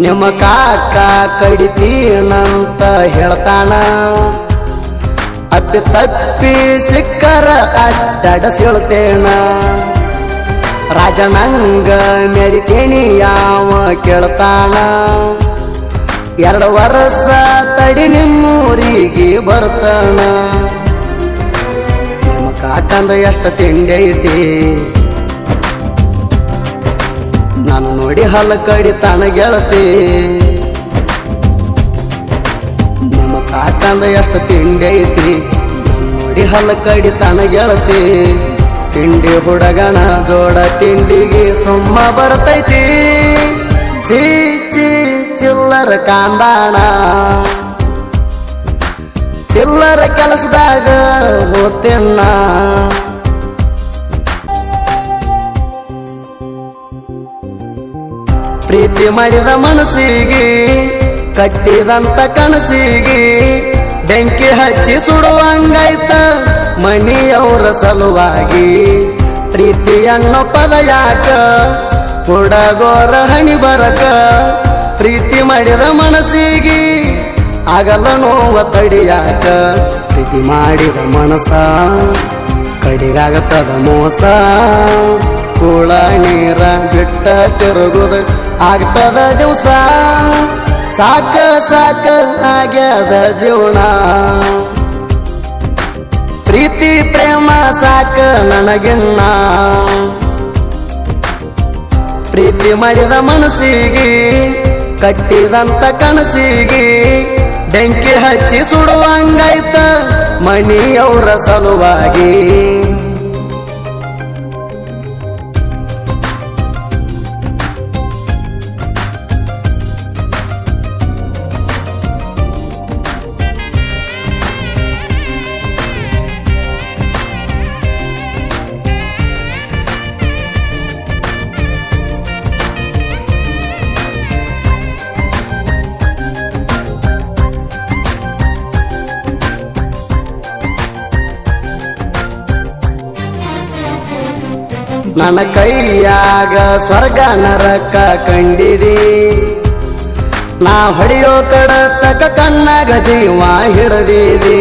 ನಿಮ್ಮ ಕಾಕ ಕಡಿತೀನಂತ ಹೇಳ್ತಾನ ಅಪ್ಪಿ ತಪ್ಪಿ ಸಿಕ್ಕರ ಅಡ್ಡಾಡಸಿಳ್ತೇನ ರಾಜನಂಗ ಮೆರಿತೇನಿ ಯಾವ ಕೇಳ್ತಾಣ. ಎರಡು ವರ್ಷ ತಡಿ ನಿಮ್ಮೂರಿಗೆ ಬರ್ತಾನ ನಿಮ್ಮ ಕಾಕಂದ ಎಷ್ಟು ತಿಂಡಿ ಐತಿ? ನಾನು ನೋಡಿ ಹಲ್ಲ ಕಡಿ ತಾನ ಗೆಳತಿ. ನಮ್ಮ ಕಾಕಂದ ಎಷ್ಟು ತಿಂಡಿ ಐತಿ? ನೋಡಿ ಹಲ್ಲ ಕಡಿ ತಾನ ಗೆಳತಿ. ತಿಂಡಿ ಹುಡಗಣ ದೊಡ ತಿಂಡಿಗೆ ಸುಮ್ಮ ಬರ್ತೈತಿ. ಚೀ ಚೀ ಚಿಲ್ಲರ ಕಾಂದಾಣ. ಚಿಲ್ಲರ ಕೆಲಸದಾಗ ಹೋತಿನ್ನ ಪ್ರೀತಿ ಮಾಡಿದ ಮನಸ್ಸಿಗೆ, ಕಟ್ಟಿದಂತ ಕನಸಿಗೆ, ಬೆಂಕಿ ಹಚ್ಚಿ ಸುಡುವಂಗಾಯ್ತ ಮಣಿಯವರ ಸಲುವಾಗಿ. ಪ್ರೀತಿಯನ್ನು ಪದ ಯಾಕ ಕೊಡಗೋರ ಹಣಿ ಬರಕ, ಪ್ರೀತಿ ಮಾಡಿದ ಮನಸ್ಸಿಗೆ ಆಗಲ್ಲ ನೋವ ತಡಿಯಾಕ. ಪ್ರೀತಿ ಮಾಡಿದ ಮನಸ ಕಡಿಗಾಗತ್ತದ ಮೋಸ. ಕೂಳ ನೀರ ಬಿಟ್ಟ ತಿರುಗುದ ಆಗ್ತದ ದಿವಸ. ಸಾಕ ಸಾಕ ಆಗ್ಯದ ಜೀವನ. ಪ್ರೀತಿ, ಪ್ರೇಮ ಸಾಕ ನನಗಿನ್ನ. ಪ್ರೀತಿ ಮಾಡಿದ ಮನಸ್ಸಿಗೆ, ಕಟ್ಟಿದಂತ ಕನಸಿಗೆ, ಬೆಂಕಿ ಹಚ್ಚಿ ಸುಡುವಂಗಾಯ್ತ ಮಣಿಯವರ ಸಲುವಾಗಿ. ನನ್ನ ಕೈಯಾಗ ಸ್ವರ್ಗ ನರಕ ಕಂಡಿದೆ. ನಾ ಹೊಡೆಯೋ ಕಡತಕ ಕನ್ನಗ ಜೀವ ಹಿಡದಿದಿ.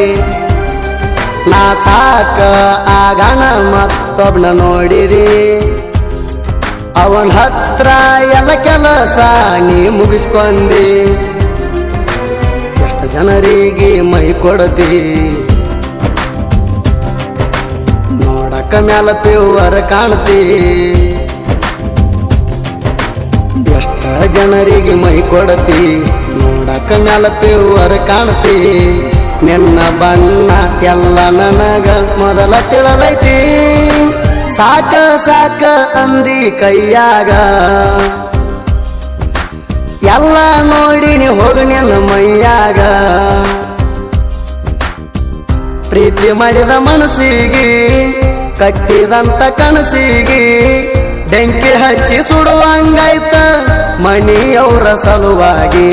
ನಾ ಸಾಕ ಆಗನ ಮತ್ತೊಬ್ನ ನೋಡಿದಿ. ಅವನ ಹತ್ರ ಎಲ್ಲ ಕೆಲಸ ನೀ ಮುಗಿಸ್ಕೊಂಡಿ ಎಷ್ಟು ಜನರಿಗೆ ಮೈ ಕೊಡತಿ ಮ್ಯಾಲ ತೇವರ ಕಾಣ್ತಿ. ಎಷ್ಟ ಜನರಿಗೆ ಮೈ ಕೊಡತಿ. ನೋಡಕ ಮ್ಯಾಲ ತೇವರ ಕಾಣ್ತಿ. ನಿನ್ನ ಬಣ್ಣ ಎಲ್ಲ ನನಗ ಮೊದಲ ತಿಳಲೈತಿ. ಸಾಕ ಸಾಕ ಅಂದಿ ಕೈಯಾಗ. ಎಲ್ಲ ನೋಡಿನಿ ಹೋಗ ನಿನ್ನ ಮೈಯಾಗ. ಪ್ರೀತಿ ಮಾಡಿದ ಮನಸ್ಸಿಗೆ ಕಟ್ಟಿದಂತ ಕನಸಿಗೆ ಬೆಂಕಿ ಹಚ್ಚಿ ಸುಡುವಂಗಾಯ್ತ ಮಣಿಯವರ ಸಲುವಾಗಿ.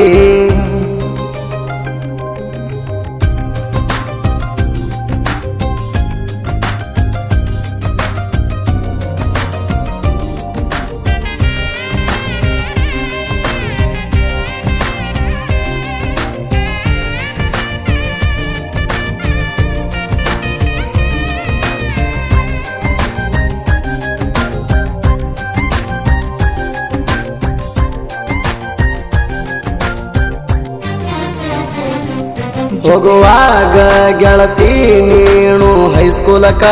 ಹೋಗುವಾಗ ಗೆಳತಿ ನೀನು ಹೈಸ್ಕೂಲಕ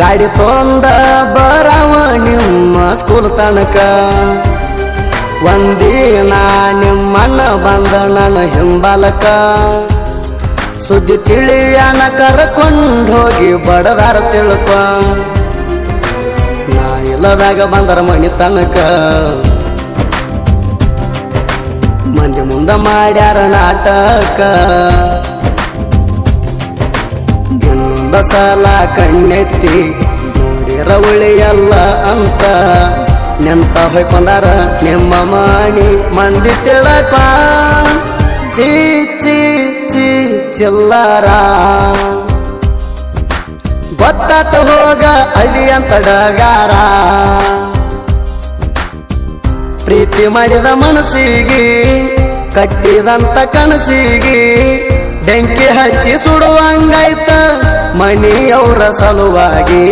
ಗಾಡಿ ತೊಂದ ಬರವ ನಿಮ್ಮ ಸ್ಕೂಲ್ ತನಕ. ಒಂದಿನ ನಿಮ್ಮಣ್ಣ ಬಂದ ನನ್ನ ಹಿಂಬಾಲಕ. ಸುದ್ದಿ ತಿಳಿಯನ ಕರ್ಕೊಂಡು ಹೋಗಿ ಬಡದಾರ ತಿಳ್ಕ. ನಾ ಇಲ್ಲದಾಗ ಬಂದರ ಮಣಿ ತನಕ. ಮಾಡ್ಯಾರ ನಾಟಕ. ಬಸಲ ಸಲ ಕಣ್ಣೆತ್ತಿ ನೋಡಿರ ಉಳಿಯಲ್ಲ ಅಂತ. ನೆಂತ ಹೊಯ್ಕೊಂಡಾರ ನಿಮ್ಮ ಮಾಡಿ ಮಂದಿ ತಿಳಕ ಚೀ ಚೀ ಗೊತ್ತಾತ ಹೋಗ ಅಲ್ಲಿ ಅಂತ ಡಗಾರ. ಪ್ರೀತಿ ಮಾಡಿದ ಮನಸ್ಸಿಗೆ ಕಟ್ಟಿದಂತ ಕನಸಿಗೆ ಬೆಂಕಿ ಹಚ್ಚಿ ಸುಡುವಂಗಾಯ್ತ ಮಣಿಯವರ ಸಲುವಾಗಿ.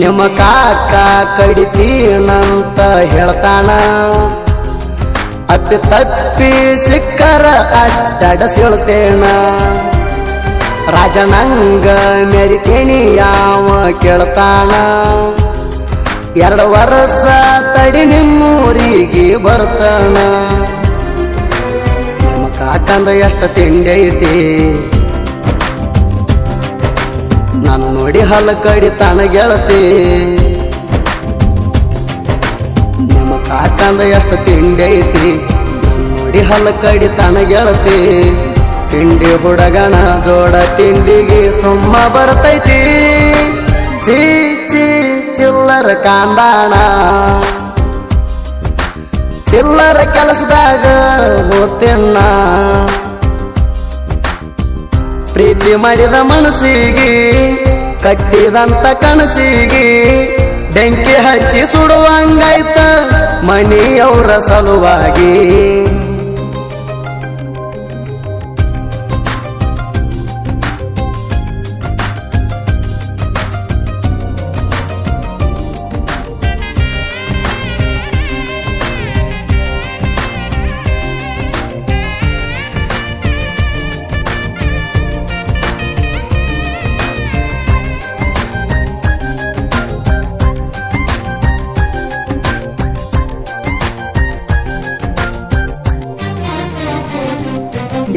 ನಿಮ್ಮ ಕಾಕ ಕಡಿತೀನಂತ ಹೇಳ್ತಾನ. ಅಪ್ಪಿ ತಪ್ಪಿ ಸಿಕ್ಕರ ಅಡ್ಡಡ ಸಿಳ್ತೇಣ ರಾಜನಂಗ ಮೆರಿತೇಣಿ ಯಾವ ಕೇಳ್ತಾನ. ಎರಡು ವರ್ಷ ತಡಿ ನಿಮ್ಮೂರಿಗೆ ಬರ್ತಾನ. ನಿಮ್ಮ ಕಾಕಂದ ಎಷ್ಟು ತಿಂಡಿ ಹಲ್ಲ ಕಡಿ ತಾನ ಗೆಳತಿ. ನಿಮ್ಮ ಕಾಕಂದ ಎಷ್ಟು ತಿಂಡಿ ಐತಿ? ನೋಡಿ ಹಲ ಕಡಿ ತಾನ ಗೆಳತಿ. ತಿಂಡಿ ಹುಡಗಣ ಜೋಡ ತಿಂಡಿಗೆ ಸುಮ್ಮ ಬರ್ತೈತಿ. ಚೀ ಚೀ, ಚಿಲ್ಲರ ಕಾಂದಾಣ. ಚಿಲ್ಲರ ಕೆಲಸದಾಗ ಓದ್ತಿನ್ನ ಪ್ರೀತಿ ಮಾಡಿದ ಮನಸ್ಸಿಗೆ ಕಟ್ಟಿದಂತ ಕನಸಿಗೆ ಬೆಂಕಿ ಹಚ್ಚಿ ಸುಡುವಂಗಾಯ್ತ ಮನೆಯವರ ಸಲುವಾಗಿ.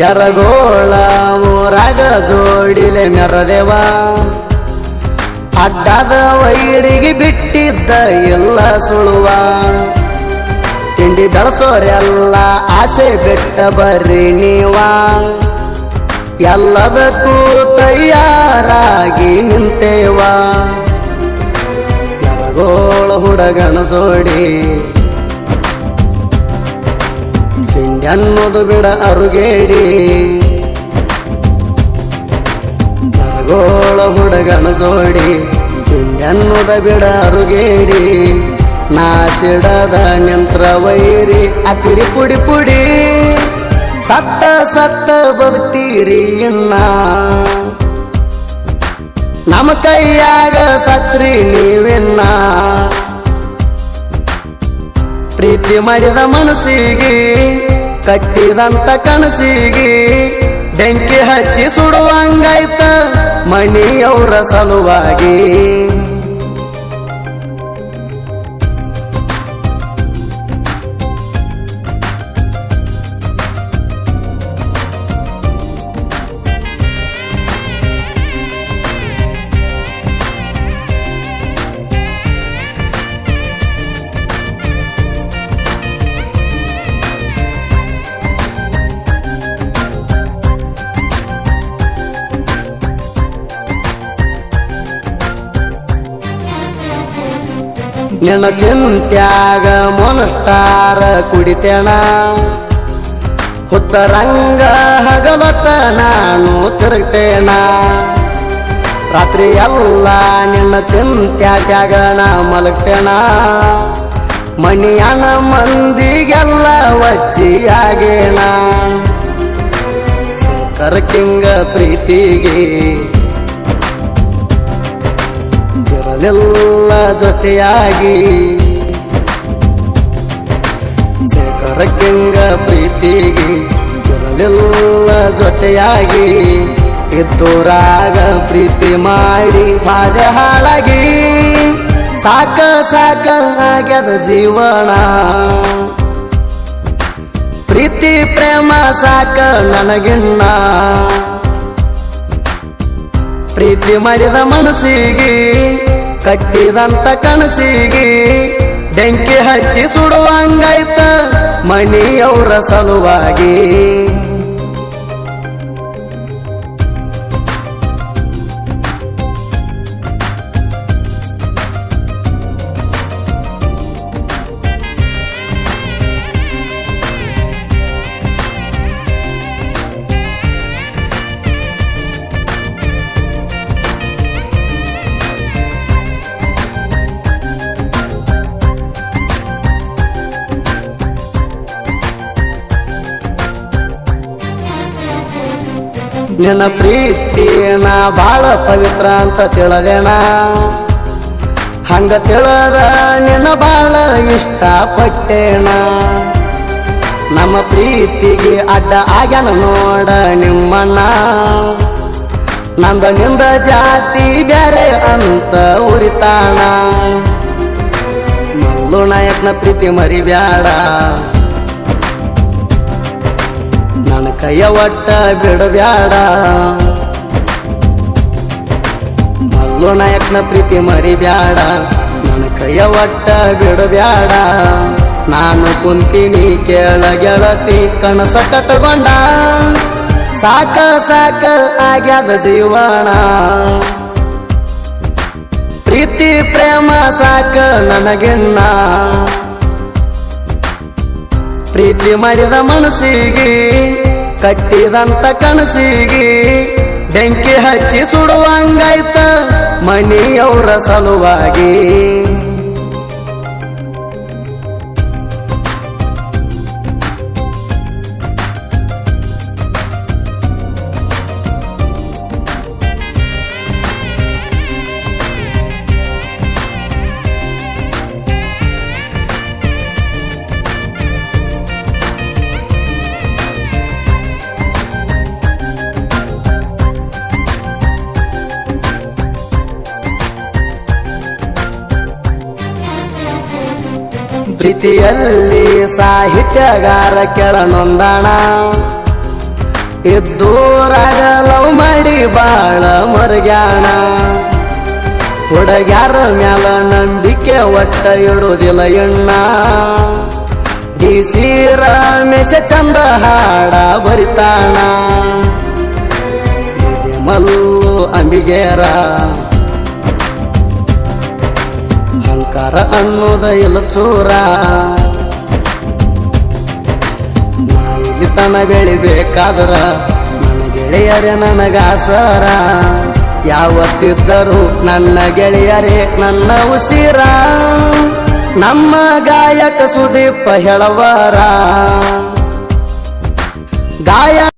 ಎರಗೋಳ ಮೂರಾಗ ಜೋಡಿಲೆ ಮೆರದೆವ ಅಡ್ಡದ ವೈರಿಗೆ ಬಿಟ್ಟಿದ್ದ ಎಲ್ಲ ಸುಳುವ. ತಿಂಡಿ ಬೆಳೆಸೋರೆಲ್ಲ ಆಸೆ ಬಿಟ್ಟ ಬರ್ರಿ ನೀವ. ಎಲ್ಲದಕ್ಕೂ ತಯಾರಾಗಿ ನಿಂತೇವ. ಎರಗೋಳ ಹುಡಗಣ ಜೋಡಿ ಅನ್ನೋದು ಬಿಡ ಅರುಗೇಡಿ. ಬರಗೋಳ ಹುಡುಗನ ಜೋಡಿ ಅನ್ನೋದ ಬಿಡ ಅರುಗೇಡಿ. ನಾಸಿಡದ ನಿಂತ್ರ ವೈರಿ, ಅತಿರಿ ಪುಡಿ ಪುಡಿ. ಸತ್ತ ಸತ್ತ ಬದುಕ್ತೀರಿ ಇನ್ನ. ನಮ್ಮ ಕೈಯಾಗ ಸತ್ರಿ ನೀವಿನ್ನ. ಪ್ರೀತಿ ಮಾಡಿದ ಮನಸ್ಸಿಗೆ ಕಟ್ಟಿದಂತ ಕನಸಿಗೆ ಬೆಂಕಿ ಹಚ್ಚಿ ಸುಡುವಂಗಾಯ್ತ ಮಣಿಯವರ ಸಲುವಾಗಿ. ನಿನ್ನ ಚಿಂತ್ಯಾಗ ಮೊನಸ್ಟಾರ ಕುಡಿತೇಣ. ಹುತ್ತ ರಂಗ ಹಗಲತ್ತ ನಾನು ತಿರುಗ್ತೇಣ. ರಾತ್ರಿ ಎಲ್ಲ ನಿನ್ನ ಚಿಂತ್ಯಾಗ ನಾ ಮಲಗ್ತೇಣ. ಮಣಿಯನ ಮಂದಿಗೆಲ್ಲ ವಜ್ಜಿಯಾಗೇಣ. ಕಿಂಗ ಪ್ರೀತಿಗೆ ಇರಲಿಲ್ಲ ಜೊತೆಯಾಗಿ. ಶೇಖರಕ್ಕಿಂಗ ಪ್ರೀತಿಗೆ ಇರಲಿಲ್ಲ ಜೊತೆಯಾಗಿ. ಇದ್ದೂರಾಗ ಪ್ರೀತಿ ಮಾಡಿ ಬಾದ ಹಾಳಾಗಿ. ಸಾಕ ಸಾಕ ಆಗ್ಯದ ಜೀವನ. ಪ್ರೀತಿ ಪ್ರೇಮ ಸಾಕ ನನಗಿನ್ನ. ಪ್ರೀತಿ ಮಾಡಿದ ಮನಸ್ಸಿಗೆ ಕಟ್ಟಿದಂತ ಕನಸಿಗೆ ಬೆಂಕಿ ಹಚ್ಚಿ ಸುಡುವಂಗಾಯ್ತ ಮನೆಯವರ ಸಲುವಾಗಿ. ನಿನ್ನ ಪ್ರೀತಿ ನಾ ಬಾಳ ಪವಿತ್ರ ಅಂತ ತಿಳದೇಣ ಹಂಗ ತಿಳದ ನಿನ್ನ ಬಾಳ ಇಷ್ಟಪಟ್ಟೇಣ. ನಮ್ಮ ಪ್ರೀತಿಗೆ ಅಡ್ಡ ಆಗ್ಯಾನ ನೋಡ ನಿಮ್ಮಣ್ಣ. ನಂದ ನಿಂದ ಜಾತಿ ಬ್ಯಾರೆ ಅಂತ ಉರಿತಾಣ. ಮಲ್ಲು ನಾಯಕನ ಪ್ರೀತಿ ಮರಿಬ್ಯಾಡ. ಕೈಯ ಒಟ್ಟ ಬಿಡಬ್ಯಾಡ. ಮಲ್ಲು ನಾಯಕನ ಪ್ರೀತಿ ಮರಿಬ್ಯಾಡ. ನನ್ನ ಕೈಯ ಒಟ್ಟ ಬಿಡಬ್ಯಾಡ. ನಾನು ಕುಂತೀನಿ ಕೇಳ ಗೆಳತಿ ಕಣಸ ಕಟ್ಟಗೊಂಡ ಸಾಕ ಸಾಕ ಆಗ್ಯಾದ ಜೀವನ. ಪ್ರೀತಿ, ಪ್ರೇಮ ಸಾಕ ನನಗಿನ್ನ ಪ್ರೀತಿ ಮಾಡಿದ ಮನಸ್ಸಿಗೆ ಕಟ್ಟಿದಂತ ಕನಸಿಗೆ ಬೆಂಕಿ ಹಚ್ಚಿ ಸುಡುವಂಗಾಯ್ತ ಮನೆಯವರ ಸಲುವಾಗಿ. ಪ್ರೀತಿಯಲ್ಲಿ ಸಾಹಿತ್ಯಗಾರ ಕೆಳ ನೊಂದಣ ಇದ್ದೂರಾಗ ಲವ್ ಮಾಡಿ ಬಾಳ ಮರಗ್ಯಾಣ. ಹುಡುಗ್ಯಾರ ಮ್ಯಾಲ ನಂಬಿಕೆ ಒಟ್ಟ ಇಡುವುದಿಲ್ಲ ಎಣ್ಣ. ಡಿ ಸಿ ರಮೇಶ ಚಂದ ಹಾಡ ಬರಿತಾಣ. ಮಲ್ಲು ಅಂಬಿಗೇರ ಅಹಂಕಾರ ಅನ್ನೋದ ಎಲ್ಲ ಚೂರ. ತನ ಬೆಳಿಬೇಕಾದ್ರ ನನ್ನ ಗೆಳೆಯರೇ ನನಗಾಸರ. ಯಾವತ್ತಿದ್ದರೂ ನನ್ನ ಗೆಳೆಯರೇ ನನ್ನ ಉಸಿರ. ನಮ್ಮ ಗಾಯಕ ಸುದೀಪ ಹೇಳವರ.